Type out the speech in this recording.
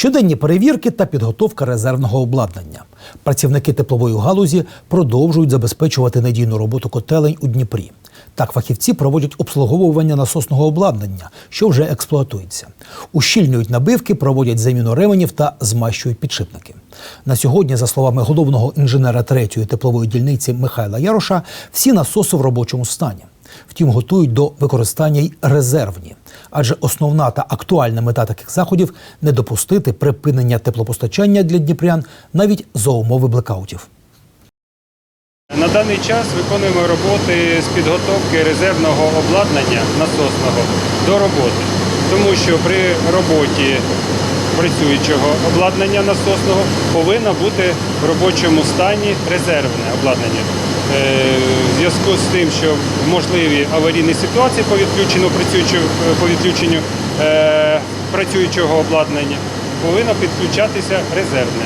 Щоденні перевірки та підготовка резервного обладнання. Працівники теплової галузі продовжують забезпечувати надійну роботу котелень у Дніпрі. Так, фахівці проводять обслуговування насосного обладнання, що вже експлуатується. Ущільнюють набивки, проводять заміну ременів та змащують підшипники. На сьогодні, за словами головного інженера третьої теплової дільниці Михайла Яроша, всі насоси в робочому стані. Втім, готують до використання й резервні. Адже основна та актуальна мета таких заходів не допустити припинення теплопостачання для дніпрян навіть за умови блекаутів. На даний час виконуємо роботи з підготовки резервного обладнання насосного до роботи, тому що при роботі працюючого обладнання насосного повинно бути в робочому стані резервне обладнання. Е, зв'язку з тим, що можливі аварійні ситуації по відключенню по відключенню е, працюючого обладнання повинно підключатися резервне.